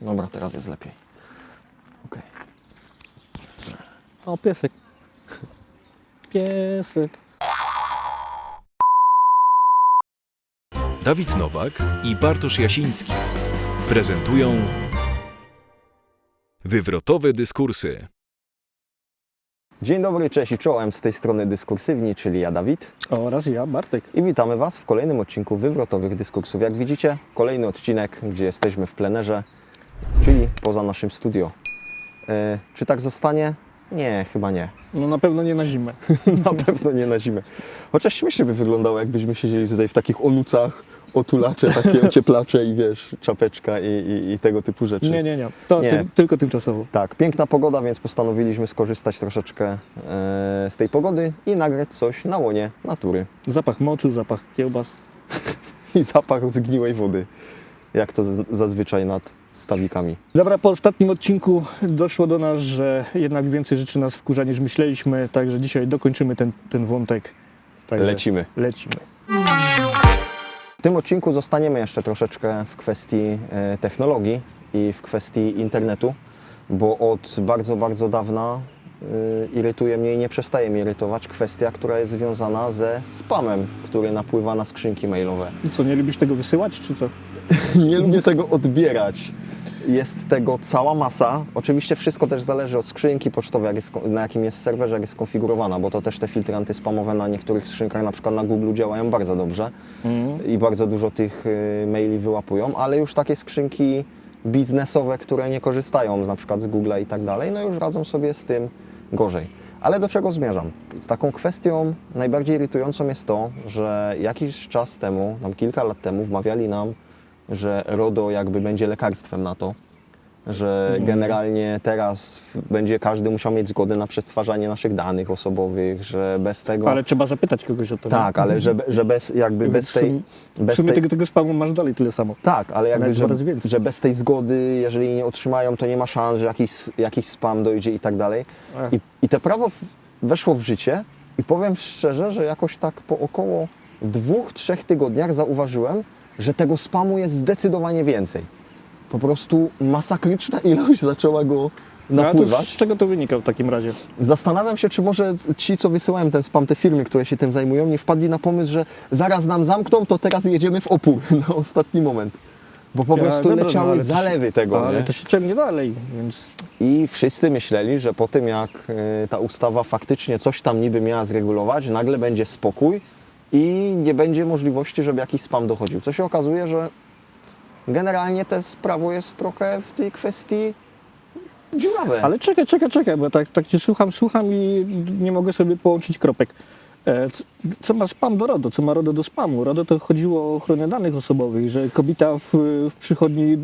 Dobra, teraz jest lepiej. Okej. O, piesek. Piesek. Dawid Nowak i Bartosz Jasiński prezentują Wywrotowe dyskursy. Dzień dobry, cześć i czołem. Z tej strony dyskursywni, czyli ja Dawid. Oraz ja, Bartek. I witamy Was w kolejnym odcinku Wywrotowych Dyskursów. Jak widzicie, kolejny odcinek, gdzie jesteśmy w plenerze, czyli poza naszym studio. E, czy tak zostanie? Nie, chyba nie. No na pewno nie na zimę. Na pewno nie na zimę. Chociaż śmiesznie by wyglądało, jakbyśmy siedzieli tutaj w takich onucach, otulacze, takie ocieplacze i wiesz, czapeczka i, i, i tego typu rzeczy. Nie, nie, nie. To Nie. Ty, tylko tymczasowo. Tak, piękna pogoda, więc postanowiliśmy skorzystać troszeczkę e, z tej pogody i nagrać coś na łonie natury. Zapach moczu, zapach kiełbas. I zapach zgniłej wody, jak to zazwyczaj nad stawikami. Dobra, po ostatnim odcinku doszło do nas, że jednak więcej rzeczy nas wkurza niż myśleliśmy, także dzisiaj dokończymy ten, ten wątek. Także Lecimy. Lecimy. W tym odcinku zostaniemy jeszcze troszeczkę w kwestii e, technologii i w kwestii internetu, bo od bardzo, bardzo dawna e, irytuje mnie i nie przestaje mnie irytować kwestia, która jest związana ze spamem, który napływa na skrzynki mailowe. Co, nie lubisz tego wysyłać, czy co? nie lubię tego odbierać. Jest tego cała masa. Oczywiście wszystko też zależy od skrzynki pocztowej, na jakim jest serwerze, jak jest skonfigurowana, bo to też te filtry antyspamowe na niektórych skrzynkach, na przykład na Google działają bardzo dobrze i bardzo dużo tych y, maili wyłapują, ale już takie skrzynki biznesowe, które nie korzystają na przykład z Google'a i tak dalej, no już radzą sobie z tym gorzej. Ale do czego zmierzam? Z taką kwestią najbardziej irytującą jest to, że jakiś czas temu, tam kilka lat temu, wmawiali nam, że RODO jakby będzie lekarstwem na to, że generalnie teraz będzie każdy musiał mieć zgodę na przetwarzanie naszych danych osobowych, że bez tego... Ale trzeba zapytać kogoś o to. nie? Tak, ale że, że bez, jakby bez tej... sumie- W Bez sumie tej tego, tego spamu masz dalej tyle samo. tak, ale jakby, że, że bez tej zgody, jeżeli nie otrzymają, to nie ma szans, że jakiś, jakiś spam dojdzie i tak dalej. I, I te prawo weszło w życie i powiem szczerze, że jakoś tak po około dwóch, trzech tygodniach zauważyłem, że tego spamu jest zdecydowanie więcej. Po prostu masakryczna ilość zaczęła go No, to napływać. z czego to wynika w takim razie? Zastanawiam się, czy może ci, co wysyłałem ten spam, te firmy, które się tym zajmują, nie wpadli na pomysł, że zaraz nam zamkną, to teraz jedziemy w opór na ostatni moment. Bo po Ja, prostu dobra, no, leciały ale to się- zalewy tego, Ale nie? to się ciągnie dalej, więc I wszyscy myśleli, że po tym jak y, ta ustawa faktycznie coś tam niby miała zregulować, nagle będzie spokój i nie będzie możliwości, żeby jakiś spam dochodził. Co się okazuje, że generalnie to prawo jest trochę w tej kwestii dziurawe. Ale czekaj, czekaj, czekaj, bo tak, tak cię słucham, słucham i nie mogę sobie połączyć kropek. E, Co ma spam do RODO? Co ma RODO do spamu? RODO to chodziło o ochronę danych osobowych, że kobieta w, w przychodni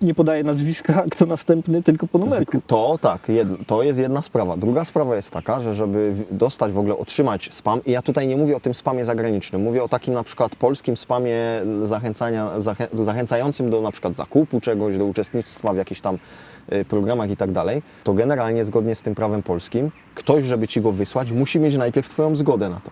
nie podaje nazwiska, kto następny, tylko po numerku. To tak, jedno, to jest jedna sprawa. Druga sprawa jest taka, że żeby dostać w ogóle, otrzymać spam, i ja tutaj nie mówię o tym spamie zagranicznym, mówię o takim na przykład polskim spamie zachęcania, zachę, zachęcającym do na przykład zakupu czegoś, do uczestnictwa w jakichś tam programach i tak dalej, to generalnie zgodnie z tym prawem polskim, ktoś, żeby ci go wysłać, musi mieć najpierw twoją zgodę na to.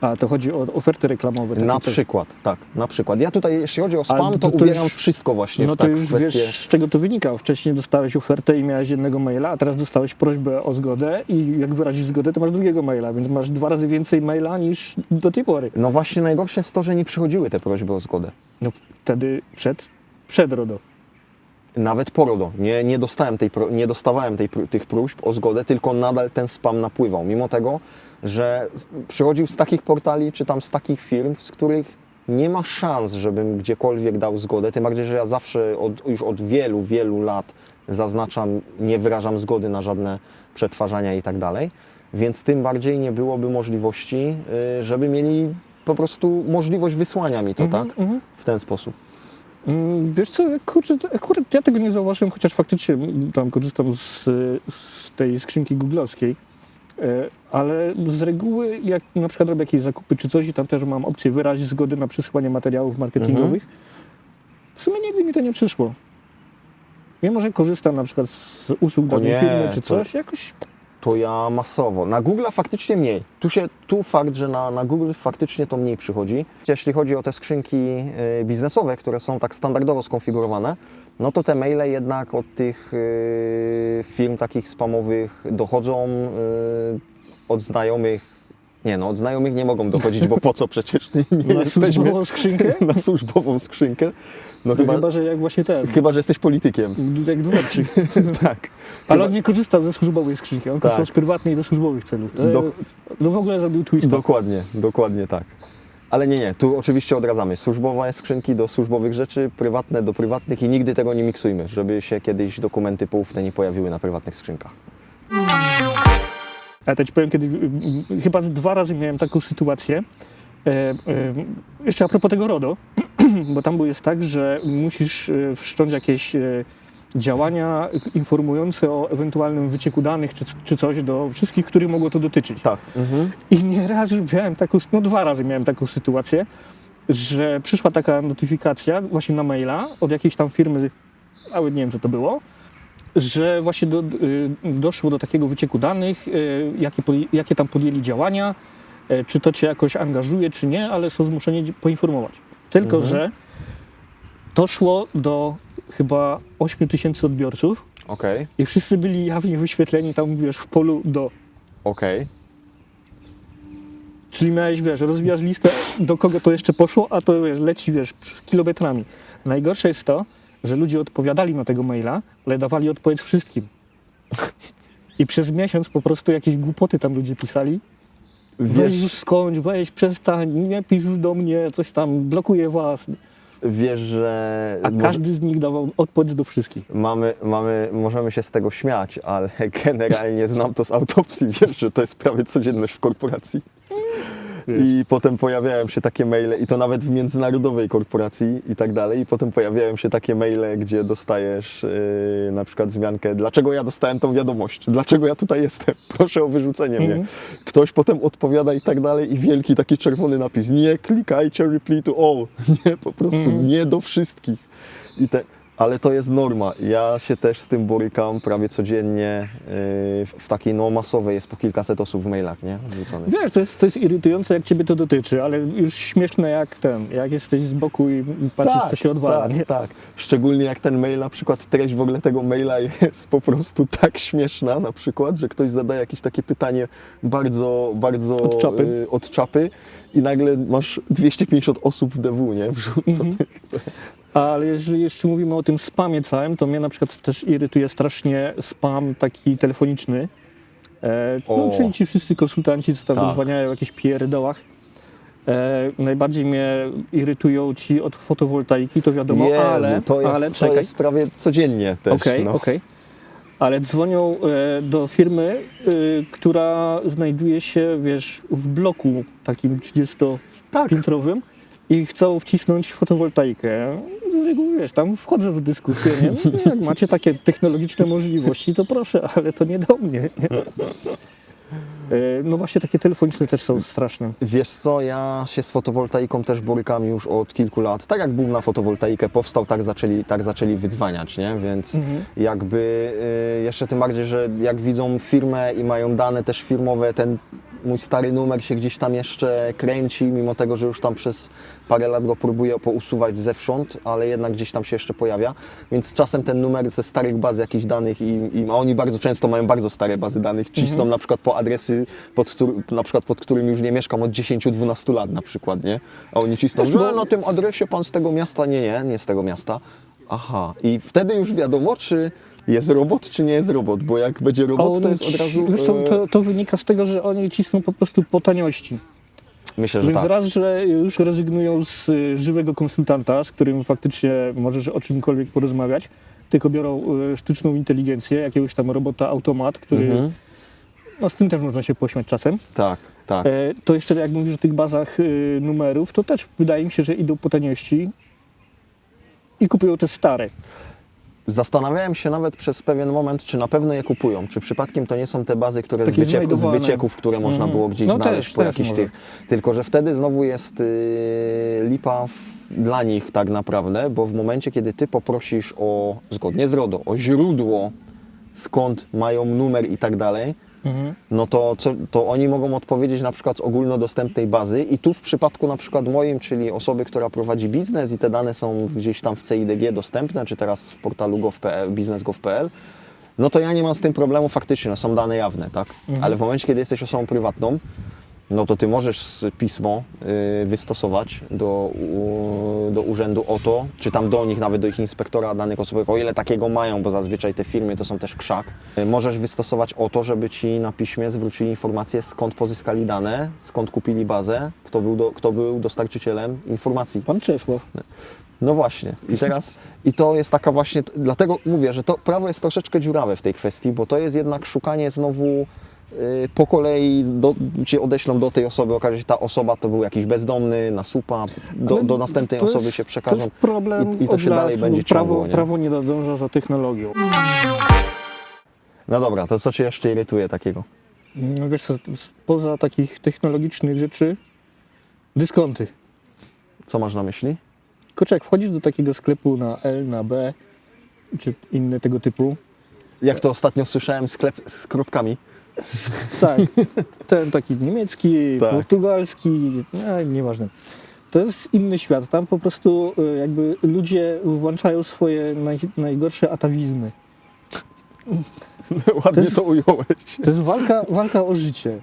A to chodzi o oferty reklamowe. takie Na przykład, tak, na przykład. Ja tutaj, jeśli chodzi o spam, Ale to, to- to ubieram już- wszystko właśnie No w to tak już kwestię... wiesz, z czego to wynika. Wcześniej dostałeś ofertę i miałeś jednego maila, a teraz dostałeś prośbę o zgodę i jak wyrazisz zgodę, to masz drugiego maila, więc masz dwa razy więcej maila niż do tej pory. No właśnie najgorsze jest to, że nie przychodziły te prośby o zgodę. No wtedy przed, przed RODO. Nawet po RODO. Nie, nie, dostałem tej, nie dostawałem tej, tych próśb o zgodę, tylko nadal ten spam napływał. Mimo tego, że przychodził z takich portali, czy tam z takich firm, z których nie ma szans, żebym gdziekolwiek dał zgodę. Tym bardziej, że ja zawsze od, już od wielu, wielu lat zaznaczam, nie wyrażam zgody na żadne przetwarzania i tak dalej. Więc tym bardziej nie byłoby możliwości, y, żeby mieli po prostu możliwość wysłania mi to, Mhm, tak? mhm. W ten sposób. Mm, Wiesz co, kurczę, to- akurat ja tego nie zauważyłem, chociaż faktycznie tam korzystam z, z tej skrzynki googlowskiej, e, ale z reguły jak na przykład robię jakieś zakupy czy coś i tam też mam opcję wyrazić zgody na przesyłanie materiałów marketingowych, Mhm. w sumie nigdy mi to nie przyszło. Mimo, że korzystam na przykład z usług danej firmy czy to- coś, jakoś To ja masowo. Na Google faktycznie mniej. Tu, się, tu fakt, że na, na Google faktycznie to mniej przychodzi. Jeśli chodzi o te skrzynki y, biznesowe, które są tak standardowo skonfigurowane, no to te maile jednak od tych y, firm takich spamowych dochodzą y, od znajomych. Nie no, od znajomych nie mogą dochodzić, bo po co przecież nie, nie Na jesteśmy służbową skrzynkę? na służbową skrzynkę. No No chyba, chyba, że jak właśnie ten, chyba, że jesteś politykiem. Dudek Dworczyk. tak. Ale on nie korzystał ze służbowej skrzynki, on korzystał Tak. z prywatnej do służbowych celów. To, Dok- no w ogóle zrobił twista. Dokładnie, dokładnie tak. Ale nie, nie, tu oczywiście odradzamy. Służbowe skrzynki do służbowych rzeczy, prywatne do prywatnych i nigdy tego nie miksujmy, żeby się kiedyś dokumenty poufne nie pojawiły na prywatnych skrzynkach. Ja to ci powiem, kiedy mm, chyba dwa razy miałem taką sytuację. E, e, jeszcze a propos tego RODO, bo tam jest tak, że musisz e, wszcząć jakieś działania informujące o ewentualnym wycieku danych czy, czy coś do wszystkich, których mogło to dotyczyć. Tak. Mhm. I nieraz już miałem taką, no dwa razy miałem taką sytuację, że przyszła taka notyfikacja właśnie na maila od jakiejś tam firmy, nawet nie wiem co to było, że właśnie do, y, doszło do takiego wycieku danych, y, jakie, jakie tam podjęli działania, czy to cię jakoś angażuje, czy nie, ale są zmuszeni poinformować. Tylko, Mhm. że to szło do chyba 8 tysięcy odbiorców Okej, i wszyscy byli jawnie wyświetleni tam, wiesz, w polu do. okej. Czyli miałeś, wiesz, rozwijasz listę, do kogo to jeszcze poszło, a to, wiesz, leci, wiesz, kilometrami. Najgorsze jest to, że ludzie odpowiadali na tego maila, ale dawali odpowiedź wszystkim. I przez miesiąc po prostu jakieś głupoty tam ludzie pisali. Weź już Wiesz, skończ, weź, przestań, nie pisz już do mnie, coś tam, blokuję was. wiesz, że A może- każdy z nich dawał odpowiedź do wszystkich. mamy, mamy, możemy się z tego śmiać, ale generalnie znam to z autopsji, wiesz, że to jest prawie codzienność w korporacji. Wiesz. I potem pojawiają się takie maile, i to nawet w międzynarodowej korporacji i tak dalej. I potem pojawiają się takie maile, gdzie dostajesz yy, na przykład wzmiankę, dlaczego ja dostałem tą wiadomość, dlaczego ja tutaj jestem, proszę o wyrzucenie mnie. Mhm. Ktoś potem odpowiada i tak dalej, i wielki taki czerwony napis, nie klikajcie reply to all, nie, po prostu Mhm. nie do wszystkich. I te, ale to jest norma. Ja się też z tym borykam prawie codziennie. Yy, w, takiej no masowej jest po kilkaset osób w mailach, nie? Wrzuconych. Wiesz, to jest, to jest irytujące, jak ciebie to dotyczy, ale już śmieszne jak ten, jak jesteś z boku i patrzysz, co się odwala, tak, nie? tak. Szczególnie jak ten mail, na przykład treść w ogóle tego maila jest po prostu tak śmieszna, na przykład, że ktoś zadaje jakieś takie pytanie bardzo, bardzo Od czapy. y, od czapy i nagle masz 250 osób w DW, nie? Wrzuconych. Mhm. Ale jeżeli jeszcze mówimy o tym spamie całym, to mnie na przykład też irytuje strasznie spam taki telefoniczny. E, no, O. czyli ci wszyscy konsultanci, co tam Tak. o jakichś pierdołach. E, najbardziej mnie irytują ci od fotowoltaiki, to wiadomo, Jezu, ale, to jest, ale to czekaj. jest prawie codziennie też. Okej, no. okej. Ale dzwonią e, do firmy, e, która znajduje się, wiesz, w bloku takim 30-piętrowym Tak. I chcą wcisnąć fotowoltaikę. Z reguły, wiesz, tam wchodzę w dyskusję, nie? No, jak macie takie technologiczne możliwości, to proszę, ale to nie do mnie. Nie? E, No właśnie takie telefoniczne też są straszne. Wiesz co, ja się z fotowoltaiką też borykam już od kilku lat. Tak jak boom na fotowoltaikę powstał, tak zaczęli, tak zaczęli wydzwaniać, nie? Więc Mhm. jakby y, jeszcze tym bardziej, że jak widzą firmę i mają dane też firmowe, ten mój stary numer się gdzieś tam jeszcze kręci, mimo tego, że już tam przez parę lat go próbuję pousuwać zewsząd, ale jednak gdzieś tam się jeszcze pojawia. Więc czasem ten numer ze starych baz jakichś danych i, i a oni bardzo często mają bardzo stare bazy danych, cisną na przykład po adresy, pod, na przykład pod którym już nie mieszkam od 10-12 lat na przykład, nie? A oni cisną, Wiesz, że bo- na tym adresie pan z tego miasta, nie, nie, nie z tego miasta. Aha, i wtedy już wiadomo, czy jest robot, czy nie jest robot, bo jak będzie robot, to Oni jest od razu... Wiesz co, e, to, to wynika z tego, że oni cisną po prostu po taniości. Myślę, że Więc tak. raz, że już rezygnują z y, żywego konsultanta, z którym faktycznie możesz o czymkolwiek porozmawiać, tylko biorą y, sztuczną inteligencję, jakiegoś tam robota automat, który, Mhm. no z tym też można się pośmiać czasem. Tak, tak. E, to jeszcze jak mówisz o tych bazach y, numerów, to też wydaje mi się, że idą po taniości i kupują te stare. Zastanawiałem się nawet przez pewien moment, czy na pewno je kupują, czy przypadkiem to nie są te bazy, które z, wycieku, z wycieków, które można Mhm. było gdzieś No znaleźć też, po jakichś tych. Tylko, że wtedy znowu jest yy, lipa w, dla nich tak naprawdę, bo w momencie, kiedy ty poprosisz o, zgodnie z RODO, o źródło, skąd mają numer i tak dalej, Mhm. no to, co, to oni mogą odpowiedzieć na przykład z ogólnodostępnej bazy i tu w przypadku na przykład moim, czyli osoby, która prowadzi biznes i te dane są gdzieś tam w CIDG dostępne, czy teraz w portalu gov.pl, biznes.gov.pl, no to ja nie mam z tym problemu faktycznie, no są dane jawne, tak? Ale w momencie, kiedy jesteś osobą prywatną, no to ty możesz pismo y, wystosować do, do urzędu o to, czy tam do nich, nawet do ich inspektora danych osobowych, o ile takiego mają, bo zazwyczaj te firmy to są też krzak. Y, możesz wystosować o to, żeby ci na piśmie zwrócili informację, skąd pozyskali dane, skąd kupili bazę, kto był, do, kto był dostarczycielem informacji. Pan Czesław. No właśnie. I teraz, i to jest taka właśnie, dlatego mówię, że to prawo jest troszeczkę dziurawe w tej kwestii, bo to jest jednak szukanie znowu po kolei, do, cię odeślą do tej osoby, okaże się, że ta osoba to był jakiś bezdomny, na supa, do, do następnej to osoby jest- się To przekażą. jest problem i- i to się lat, dalej będzie prawo, ciągło, nie? prawo nie nadąża za technologią. No dobra, to co Cię jeszcze irytuje takiego? No wiesz co, poza takich technologicznych rzeczy, dyskonty. Co masz na myśli? Kurczę, jak wchodzisz do takiego sklepu na L, na B, czy inne tego typu, Jak to ostatnio słyszałem, sklep z kropkami. tak, ten taki niemiecki, Tak. portugalski, no, nieważne. To jest inny świat. Tam po prostu y, jakby ludzie włączają swoje naj, najgorsze atawizmy. Ładnie to ująłeś. To jest walka, walka o życie.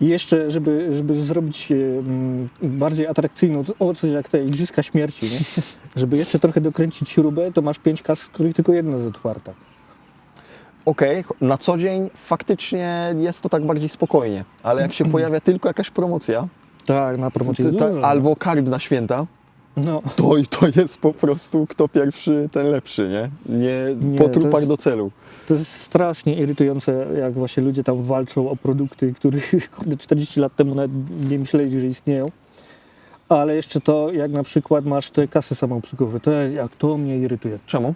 I jeszcze, żeby, żeby zrobić e, mm, bardziej atrakcyjną, to- o coś jak te Igrzyska Śmierci, nie? żeby jeszcze trochę dokręcić śrubę, to masz pięć kas, z których tylko jedna jest otwarta. Okej, na co dzień faktycznie jest to tak bardziej spokojnie, ale jak się pojawia tylko jakaś promocja, Tak, na promocji ty, ta, albo karb na święta, No, to, to jest po prostu kto pierwszy, ten lepszy, nie? Nie, Nie, po trupach jest- do celu. to jest strasznie irytujące, jak właśnie ludzie tam walczą o produkty, których kurde, 40 lat temu nawet nie myśleli, że istnieją. Ale jeszcze to, jak na przykład masz te kasy samoobsługowe, to jak to mnie irytuje. Czemu?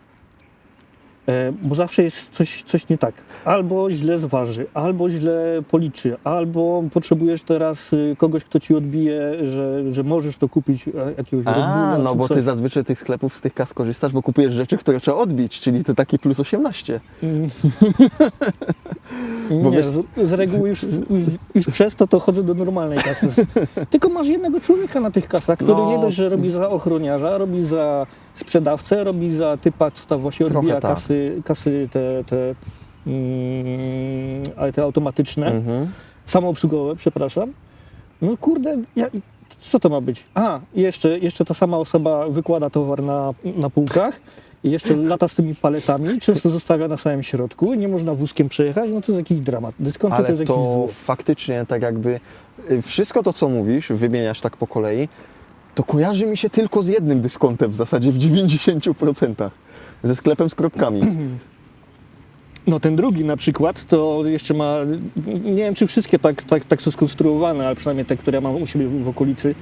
E, Bo zawsze jest coś, coś nie tak. Albo źle zważy, albo źle policzy, albo potrzebujesz teraz y, kogoś, kto ci odbije, że, że możesz to kupić e, jakiegoś A, no bo ty coś. zazwyczaj tych sklepów z tych kas korzystasz, bo kupujesz rzeczy, które trzeba odbić, czyli to taki plus 18. Mm. Bo Nie, wiesz- z, z reguły już, już, już przez to to chodzę do normalnej kasy. Tylko masz jednego człowieka na tych kasach, który No. nie dość, że robi za ochroniarza, robi za sprzedawcę, robi za typa, co tam właśnie Trochę odbija tak. kasy, kasy te, te, mm, te automatyczne. Mhm. samoobsługowe, przepraszam. No kurde, ja, co to ma być? A, jeszcze, jeszcze ta sama osoba wykłada towar na, na półkach i jeszcze lata z tymi paletami, często zostawia na samym środku, nie można wózkiem przejechać, no to jest jakiś dramat. To Ale jest jakiś to zło. faktycznie tak jakby y, wszystko to, co mówisz, wymieniasz tak po kolei, to kojarzy mi się tylko z jednym dyskontem w zasadzie w 90%. Ze sklepem z kropkami. No ten drugi na przykład, to jeszcze ma, nie wiem czy wszystkie tak, tak, tak są skonstruowane, ale przynajmniej te, które ja mam u siebie w, w okolicy,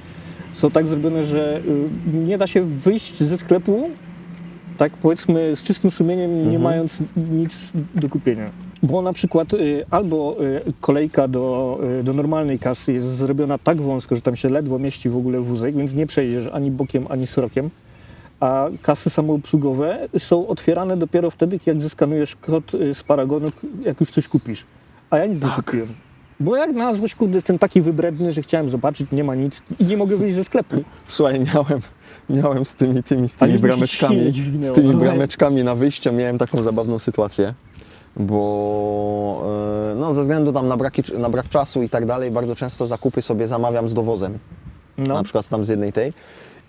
są tak zrobione, że y, nie da się wyjść ze sklepu, tak powiedzmy z czystym sumieniem, nie Mhm. mając nic do kupienia. Bo na przykład y, albo y, kolejka do, y, do normalnej kasy jest zrobiona tak wąsko, że tam się ledwo mieści w ogóle wózek, więc nie przejdziesz ani bokiem, ani srokiem. A kasy samoobsługowe są otwierane dopiero wtedy, jak zeskanujesz kod z paragonu, jak już coś kupisz. A ja nic nie Tak. kupiłem. Bo jak na złość, kurde, jestem taki wybredny, że chciałem zobaczyć, nie ma nic i nie mogę wyjść ze sklepu. Słuchaj, miałem, miałem z tymi, tymi, z tymi brameczkami, z tymi brameczkami na wyjście miałem taką zabawną sytuację, bo e, no, ze względu tam na, braki, na brak czasu i tak dalej, bardzo często zakupy sobie zamawiam z dowozem. No. na przykład tam z jednej tej.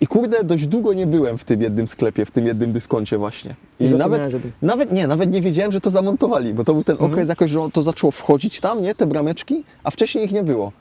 I kurde, dość długo nie byłem w tym jednym sklepie, w tym jednym dyskoncie właśnie. I nawet, nawet nie, nawet nie wiedziałem, że to zamontowali, bo to był ten Mhm. okres jakoś, że to zaczęło wchodzić tam, nie, te brameczki, a wcześniej ich nie było.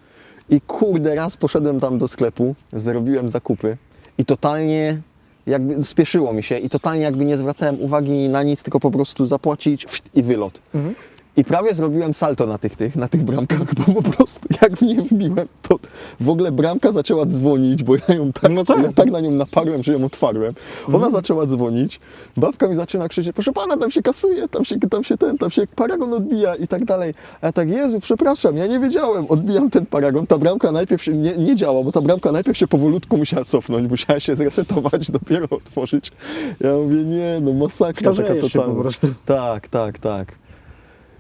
I kurde, raz poszedłem tam do sklepu, zrobiłem zakupy i totalnie jakby spieszyło mi się i totalnie jakby nie zwracałem uwagi na nic, tylko po prostu zapłacić i wylot. Mhm. I prawie zrobiłem salto na tych, tych, na tych bramkach, bo po prostu jak w nie wbiłem, to w ogóle bramka zaczęła dzwonić, bo ja ją tak, No tak. ja tak na nią naparłem, że ją otwarłem. Ona zaczęła dzwonić, babka mi zaczyna krzyczeć, proszę pana, tam się kasuje, tam się, tam się ten, tam się paragon odbija i tak dalej. A ja tak, Jezu, przepraszam, ja nie wiedziałem, odbijam ten paragon, ta bramka najpierw się nie, nie działa, bo ta bramka najpierw się powolutku musiała cofnąć, musiała się zresetować, dopiero otworzyć. Ja mówię, nie, no masakra taka Starzejesz się totalna. Tak, tak, tak.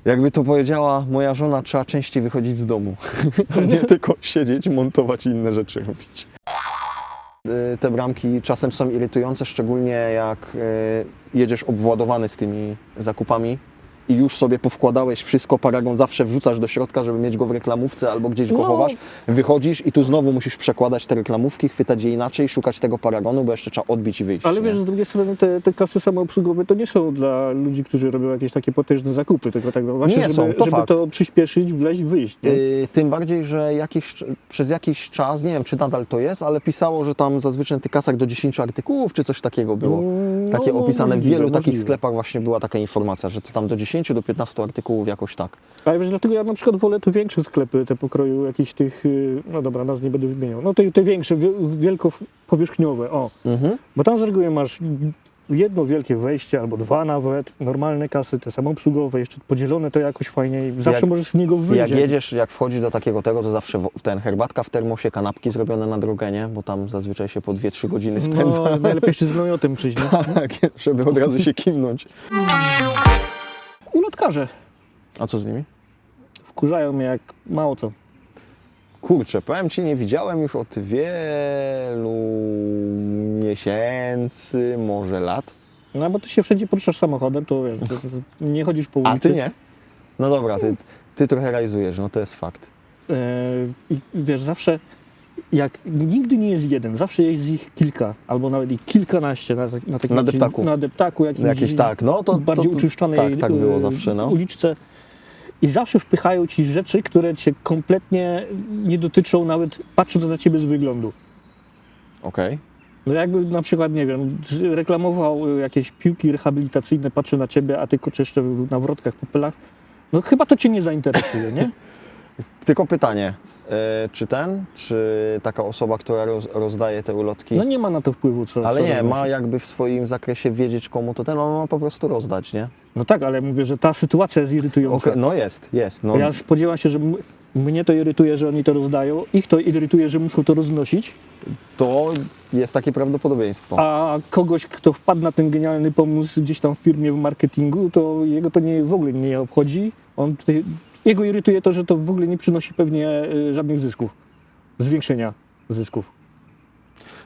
Jakby to powiedziała moja żona, trzeba częściej wychodzić z domu, a nie tylko siedzieć, montować i inne rzeczy robić. Y, Te bramki czasem są irytujące, szczególnie jak y, jedziesz obwładowany z tymi zakupami i już sobie powkładałeś wszystko, paragon zawsze wrzucasz do środka, żeby mieć go w reklamówce albo gdzieś go No. chowasz, wychodzisz i tu znowu musisz przekładać te reklamówki, chwytać je inaczej, szukać tego paragonu, bo jeszcze trzeba odbić i wyjść. Ale nie? wiesz, z drugiej strony te, te kasy samoobsługowe to nie są dla ludzi, którzy robią jakieś takie potężne zakupy, tylko tak no właśnie, Nie żeby, są, to żeby fakt. to przyspieszyć, wleźć, wyjść. Yy, tym bardziej, że jakiś, przez jakiś czas, nie wiem czy nadal to jest, ale pisało, że tam zazwyczaj na tych kasach do 10 artykułów czy coś takiego było. Mm, Takie no, opisane w możliwe, wielu takich możliwe. sklepach właśnie była taka informacja, że to tam do 10 do 15 artykułów jakoś tak. Ale wiesz, dlatego ja na przykład wolę te większe sklepy, te pokroju jakichś tych, y, no dobra, nazw nie będę wymieniał, no te, te większe, wie- wielkopowierzchniowe, o. Mhm. Bo tam z reguły masz jedno wielkie wejście, albo dwa nawet, normalne kasy, te samoobsługowe, jeszcze podzielone to jakoś fajniej, zawsze Jak- możesz z niego wyjść. Jak jedziesz, jak wchodzisz do takiego tego, to zawsze ten herbatka w termosie, kanapki zrobione na drogę, nie? Bo tam zazwyczaj się po 2-3 godziny spędza. No, najlepiej jeszcze z namiotem przyjść? Tak, żeby od razu się kimnąć. Ulotkarze A co z nimi? wkurzają mnie jak mało co. Kurczę, powiem Ci, nie widziałem już od wielu miesięcy, może lat. No bo ty się wszędzie poruszasz samochodem, to wiesz, nie chodzisz po ulicy. A Ty nie? No dobra, Ty, ty trochę realizujesz, no to jest fakt. I wiesz, zawsze jak nigdy nie jest jeden, zawsze jest ich kilka, albo nawet i kilkanaście na, tak- na takim Na deptaku. na deptaku jakimś Jakieś tak, no to... bardziej to, to, uczyszczonej Tak, tak było e, zawsze, no. uliczce. I zawsze wpychają ci rzeczy, które cię kompletnie nie dotyczą, nawet patrząc na ciebie z wyglądu. Okej. No jakby na przykład, nie wiem, reklamował y, jakieś piłki rehabilitacyjne, patrzy na ciebie, a ty koczysz jeszcze w- na wrotkach, popelach. No chyba to cię nie zainteresuje, nie? Tylko pytanie, e, czy ten, czy taka osoba, która roz, rozdaje te ulotki, No nie ma na to wpływu, co ale co nie, ma jakby w swoim zakresie wiedzieć komu to ten, on ma po prostu rozdać, nie? No tak, ale mówię, że ta sytuacja jest irytująca. Okej, no jest, jest. No, Ja spodziewam się, że mnie to irytuje, że oni to rozdają, ich to irytuje, że muszą to roznosić, To jest takie prawdopodobieństwo. a kogoś, kto wpadł na ten genialny pomysł gdzieś tam w firmie w marketingu, to jego to nie, w ogóle nie obchodzi. On, tutaj- jego irytuje to, że to w ogóle nie przynosi pewnie y, żadnych zysków, zwiększenia zysków.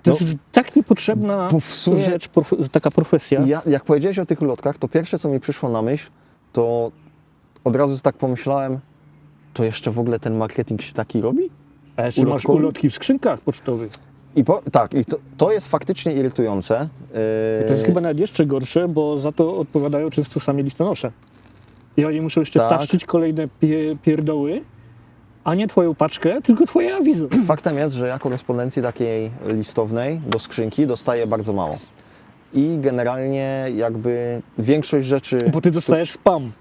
To No, jest tak niepotrzebna sumie- rzecz, taka profesja. Ja, jak powiedziałeś o tych ulotkach, to pierwsze, co mi przyszło na myśl, to od razu tak pomyślałem, to jeszcze w ogóle ten marketing się taki robi? A jeszcze masz ulotki w skrzynkach pocztowych. I po, tak, i to, to jest faktycznie irytujące. To jest Yy, chyba nawet jeszcze gorsze, bo za to odpowiadają często sami listonosze. I oni muszą jeszcze Tak. taszczyć kolejne pie, pierdoły, a nie twoją paczkę, tylko twoje awizo. Faktem jest, że ja korespondencji takiej listownej do skrzynki dostaję bardzo mało. I generalnie jakby większość rzeczy... Bo ty dostajesz spam.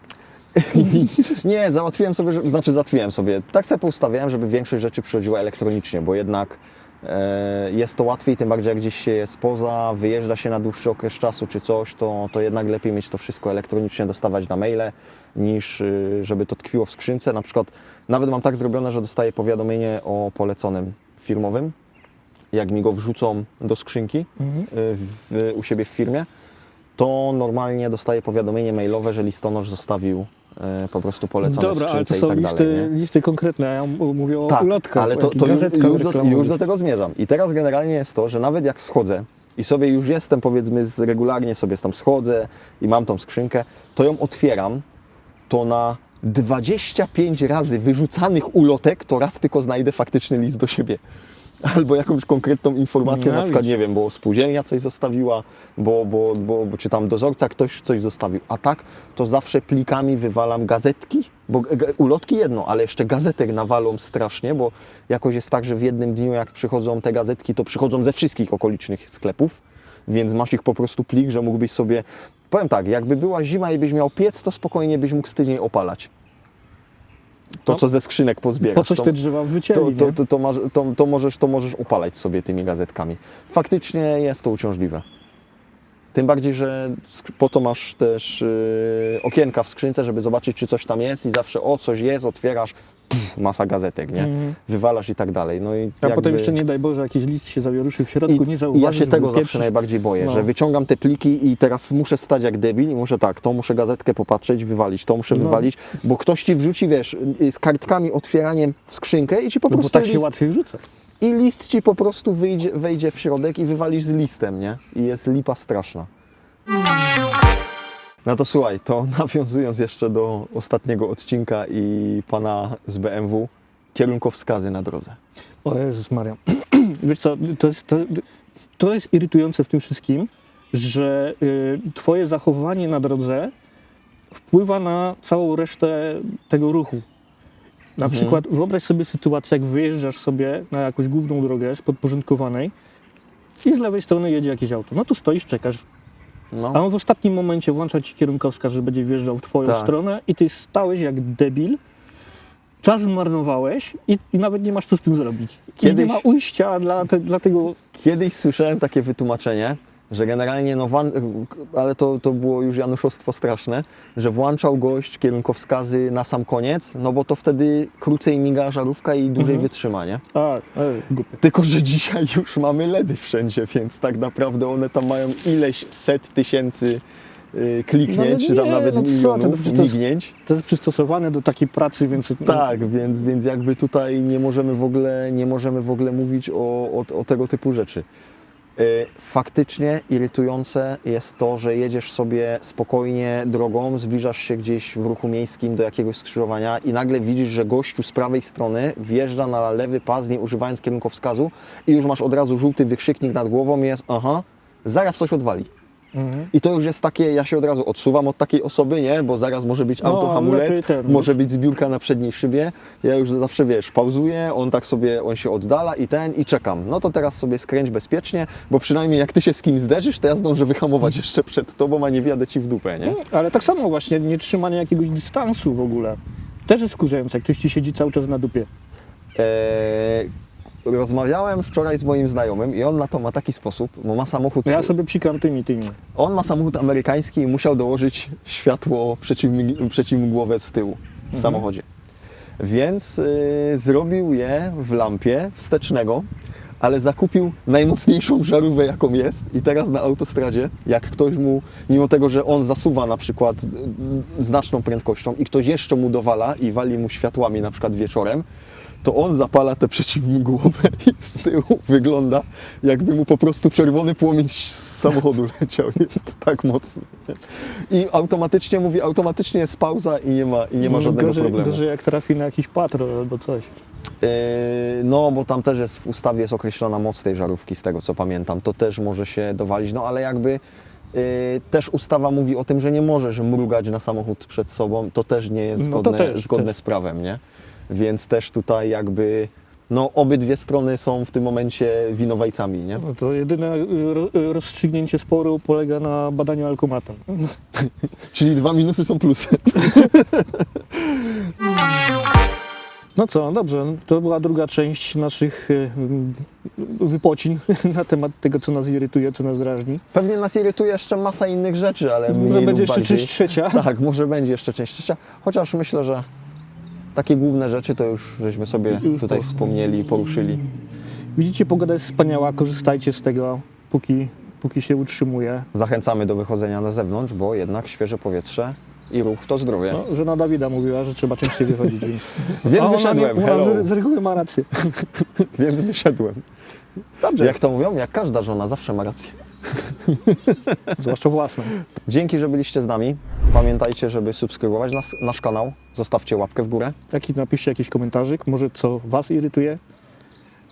Nie, załatwiłem sobie, znaczy załatwiłem sobie. Tak sobie poustawiałem, żeby większość rzeczy przychodziła elektronicznie, bo jednak jest to łatwiej, tym bardziej jak gdzieś się jest poza, wyjeżdża się na dłuższy okres czasu czy coś, to, to jednak lepiej mieć to wszystko elektronicznie, dostawać na maile, niż y, żeby to tkwiło w skrzynce. Na przykład nawet mam tak zrobione, że dostaję powiadomienie o poleconym firmowym, jak mi go wrzucą do skrzynki y, w, u siebie w firmie, to normalnie dostaję powiadomienie mailowe, że listonosz zostawił e, po prostu polecone Dobra, w ale to są i tak listy, dalej. Nie? listy konkretne, a ja mówię o Tak, ulotkach, ale to, to już, już, do, reklamowych. już do tego zmierzam. I teraz generalnie jest to, że nawet jak schodzę i sobie już jestem powiedzmy z, regularnie sobie tam schodzę i mam tą skrzynkę, to ją otwieram, to na 25 razy wyrzucanych ulotek, to raz tylko znajdę faktyczny list do siebie. Albo jakąś konkretną informację, na No przykład, nie wiem, bo spółdzielnia coś zostawiła, bo, bo, bo, bo czy tam dozorca ktoś coś zostawił. A tak, to zawsze plikami wywalam gazetki, bo ulotki jedno, ale jeszcze gazetek nawalą strasznie, bo jakoś jest tak, że w jednym dniu jak przychodzą te gazetki, to przychodzą ze wszystkich okolicznych sklepów, więc masz ich po prostu plik, że mógłbyś sobie... Powiem tak, jakby była zima i byś miał piec, to spokojnie byś mógł z tydzień opalać. To, No. co ze skrzynek pozbierasz. Po coś te drzewa wycięli, to, to, to, to, masz, to, to, możesz, to możesz opalać sobie tymi gazetkami. Faktycznie jest to uciążliwe. Tym bardziej, że po to masz też yy, okienka w skrzynce, żeby zobaczyć, czy coś tam jest i zawsze o, coś jest, otwierasz, masa gazetek, nie? Mhm. Wywalasz i tak dalej. No i A jakby... potem jeszcze nie daj Boże, jakiś list się zawieruszy w środku, I, nie zauważysz, ja się tego zawsze najbardziej boję, No. że wyciągam te pliki i teraz muszę stać jak debil i muszę tak, to muszę gazetkę popatrzeć, wywalić, to muszę No. wywalić, bo ktoś ci wrzuci, wiesz, y, z kartkami otwieraniem w skrzynkę i ci po No bo prostu tak się list, łatwiej wrzuca. i list ci po prostu wyjdzie, wejdzie w środek i wywalisz z listem, nie? I jest lipa straszna. No to słuchaj, to nawiązując jeszcze do ostatniego odcinka i pana z BMW, kierunkowskazy na drodze. O Jezus Maria. Wiesz co, to jest, to, to jest irytujące w tym wszystkim, że y, twoje zachowanie na drodze wpływa na całą resztę tego ruchu. Na Mhm. przykład wyobraź sobie sytuację, jak wyjeżdżasz sobie na jakąś główną drogę z podporządkowanej i z lewej strony jedzie jakieś auto. No to stoisz, czekasz, No. a on w ostatnim momencie włącza ci kierunkowskaz, że będzie wjeżdżał w twoją Tak. stronę i ty stałeś jak debil, czas zmarnowałeś i, i nawet nie masz co z tym zrobić. Kiedyś... I nie ma ujścia dla, te, dla tego... Kiedyś słyszałem takie wytłumaczenie, że generalnie, no, ale to, to było już januszostwo straszne, że włączał gość kierunkowskazy na sam koniec, no bo to wtedy krócej miga żarówka i dłużej Mhm. wytrzyma, nie? A, ej, głupie. Tylko, że dzisiaj już mamy LEDy wszędzie, więc tak naprawdę one tam mają ileś set tysięcy y, kliknięć, No, czy tam nie, nawet no milionów to jest- mignięć. To jest przystosowane do takiej pracy, więc... Tak, więc, więc jakby tutaj nie możemy w ogóle, nie możemy w ogóle mówić o, o, o tego typu rzeczy. Y, Faktycznie irytujące jest to, że jedziesz sobie spokojnie drogą, zbliżasz się gdzieś w ruchu miejskim do jakiegoś skrzyżowania i nagle widzisz, że gościu z prawej strony wjeżdża na lewy pas, nie używając kierunkowskazu i już masz od razu żółty wykrzyknik nad głową jest aha, zaraz coś odwali. Mhm. I to już jest takie, ja się od razu odsuwam od takiej osoby, nie? Bo zaraz może być No, autohamulec, ten, może być zbiórka na przedniej szybie. Ja już zawsze, wiesz, pauzuję, on tak sobie, on się oddala i ten, i czekam. No to teraz sobie skręć bezpiecznie, bo przynajmniej jak ty się z kimś zderzysz, to ja zdążę wyhamować jeszcze przed tobą, a nie wjadę ci w dupę, nie? No, Ale tak samo właśnie, nie trzymanie jakiegoś dystansu w ogóle. Też jest wkurzające, jak ktoś ci siedzi cały czas na dupie. Eee, rozmawiałem wczoraj z moim znajomym i on na to ma taki sposób, bo ma samochód... Ja sobie psikam tymi, tymi. On ma samochód amerykański i musiał dołożyć światło przeciwmi- przeciwmgłowe z tyłu w samochodzie. Więc y, zrobił je w lampie wstecznego, ale zakupił najmocniejszą żarówkę, jaką jest. I teraz na autostradzie, jak ktoś mu, mimo tego, że on zasuwa na przykład y, znaczną prędkością i ktoś jeszcze mu dowala i wali mu światłami na przykład wieczorem, to on zapala te przeciwmgłowe i z tyłu wygląda, jakby mu po prostu czerwony płomień z samochodu leciał. Jest tak mocny. I automatycznie mówi, automatycznie jest pauza i nie ma, i nie ma żadnego gorzej, problemu. Gorzej jak trafi na jakiś patrol albo coś. Yy, No, bo tam też jest w ustawie jest określona moc tej żarówki, z tego co pamiętam. To też może się dowalić, no ale jakby yy, też ustawa mówi o tym, że nie możesz mrugać na samochód przed sobą. To też nie jest No zgodne, też, zgodne też. z prawem, nie? Więc też tutaj jakby, no obydwie strony są w tym momencie winowajcami, nie? No to jedyne y, ro- y, rozstrzygnięcie sporu polega na badaniu alkomatem. Czyli dwa minusy są plusy. No co, dobrze, to była druga część naszych y, y, wypocin na temat tego, co nas irytuje, co nas drażni. Pewnie nas irytuje jeszcze masa innych rzeczy, ale mniej Może lub będzie jeszcze bardziej. część trzecia. Tak, może będzie jeszcze część trzecia, chociaż myślę, że takie główne rzeczy to już żeśmy sobie Już tutaj po- wspomnieli, poruszyli. Widzicie, pogoda jest wspaniała, korzystajcie z tego, póki, póki się utrzymuje. Zachęcamy do wychodzenia na zewnątrz, bo jednak świeże powietrze i ruch to zdrowie. No, żona Dawida mówiła, że trzeba częściej wychodzić, więc... Więc ona wyszedłem, ona z, z reguły ma rację. więc wyszedłem. Dobrze, Jak to mówią? Jak każda żona zawsze ma rację. zwłaszcza własną. Dzięki, że byliście z nami. Pamiętajcie, żeby subskrybować nas, nasz kanał. Zostawcie łapkę w górę. Jaki napiszcie jakiś komentarzyk, może co Was irytuje.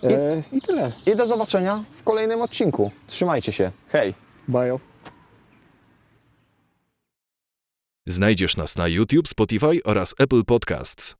E, I tyle. I do zobaczenia w kolejnym odcinku. Trzymajcie się. Hej! Bajo. Znajdziesz nas na YouTube, Spotify oraz Apple Podcasts.